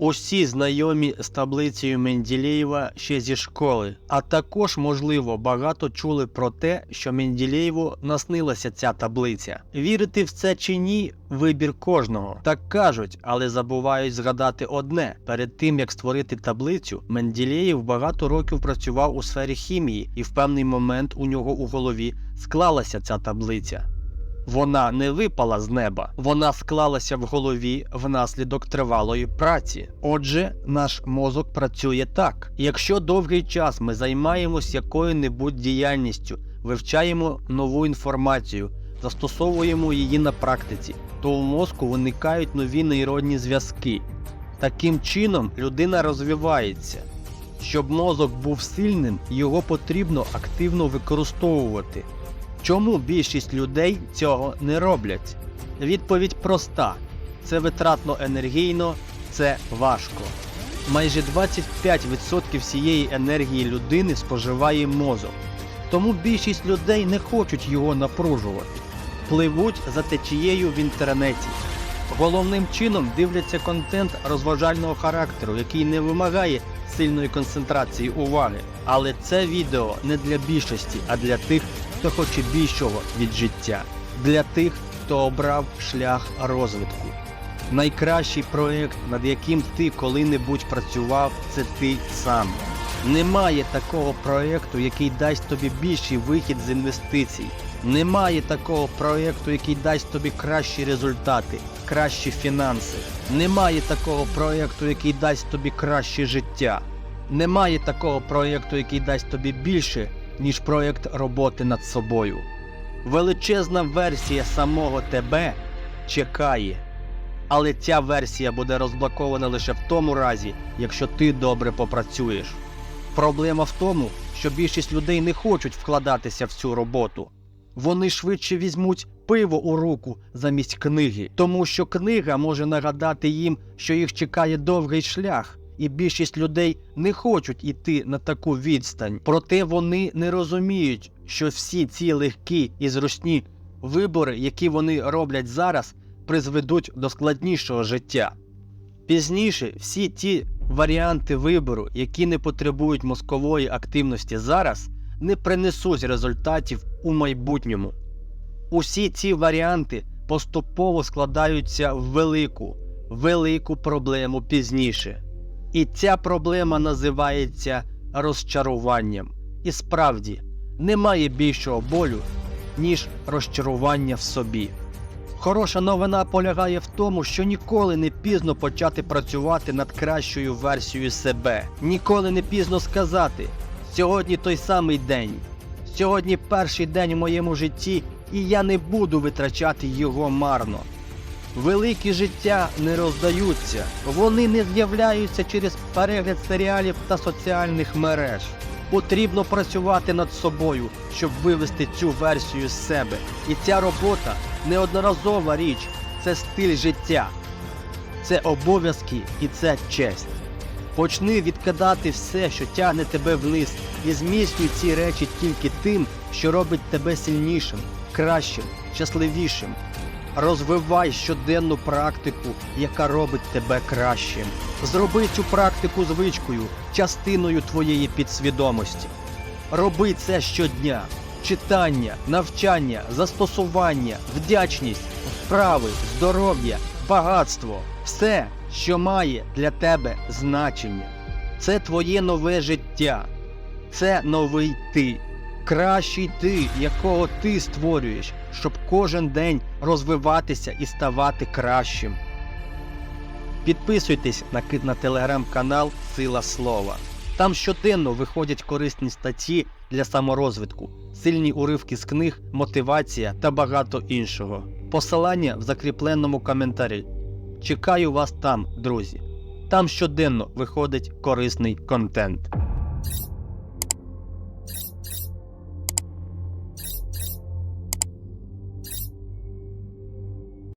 Усі знайомі з таблицею Менделєєва ще зі школи, а також, можливо, багато чули про те, що Менделєєву наснилася ця таблиця. Вірити в це чи ні, вибір кожного. Так кажуть, але забувають згадати одне: перед тим як створити таблицю, Менделєєв багато років працював у сфері хімії, і в певний момент у нього у голові склалася ця таблиця. Вона не випала з неба, вона склалася в голові внаслідок тривалої праці. Отже, наш мозок працює так. Якщо довгий час ми займаємось якою-небудь діяльністю, вивчаємо нову інформацію, застосовуємо її на практиці, то у мозку виникають нові нейронні зв'язки. Таким чином людина розвивається. Щоб мозок був сильним, його потрібно активно використовувати. Чому більшість людей цього не роблять? Відповідь проста: це витратно енергійно, це важко. Майже 25% всієї енергії людини споживає мозок. Тому більшість людей не хочуть його напружувати, пливуть за течією в інтернеті. Головним чином дивляться контент розважального характеру, який не вимагає сильної концентрації уваги. Але це відео не для більшості, а для тих, хто хоче більшого від життя, для тих, хто обрав шлях розвитку. Найкращий проект, над яким ти коли-небудь працював, це ти сам. Немає такого проекту, який дасть тобі більший вихід з інвестицій. Немає такого проекту, який дасть тобі кращі результати, кращі фінанси. Немає такого проекту, який дасть тобі краще життя. Немає такого проекту, який дасть тобі більше, ніж проект роботи над собою. Величезна версія самого тебе чекає. Але ця версія буде розблокована лише в тому разі, якщо ти добре попрацюєш. Проблема в тому, що більшість людей не хочуть вкладатися в цю роботу. Вони швидше візьмуть пиво у руку замість книги, тому що книга може нагадати їм, що їх чекає довгий шлях, і більшість людей не хочуть іти на таку відстань. Проте вони не розуміють, що всі ці легкі і зручні вибори, які вони роблять зараз, призведуть до складнішого життя. Пізніше всі ті варіанти вибору, які не потребують мозкової активності зараз, не принесуть результатів у майбутньому. Усі ці варіанти поступово складаються в велику, велику проблему пізніше. І ця проблема називається розчаруванням. І справді немає більшого болю, ніж розчарування в собі. Хороша новина полягає в тому, що ніколи не пізно почати працювати над кращою версією себе. Ніколи не пізно сказати: сьогодні той самий день, сьогодні перший день у моєму житті, і я не буду витрачати його марно. Великі життя не роздаються, вони не з'являються через перегляд серіалів та соціальних мереж. Потрібно працювати над собою, щоб вивести цю версію з себе. І ця робота неодноразова річ, це стиль життя, це обов'язки і це честь. Почни відкидати все, що тягне тебе вниз, і зміцнюй ці речі тільки тим, що робить тебе сильнішим, кращим, щасливішим. Розвивай щоденну практику, яка робить тебе кращим. Зроби цю практику звичкою, частиною твоєї підсвідомості. Роби це щодня. Читання, навчання, застосування, вдячність, вправи, здоров'я, багатство все, що має для тебе значення. Це твоє нове життя. Це новий ти. Кращий ти, якого ти створюєш, щоб кожен день розвиватися і ставати кращим. Підписуйтесь на, на телеграм-канал Сила Слова. Там щоденно виходять корисні статті для саморозвитку, сильні уривки з книг, мотивація та багато іншого. Посилання в закріпленому коментарі. Чекаю вас там, друзі. Там щоденно виходить корисний контент.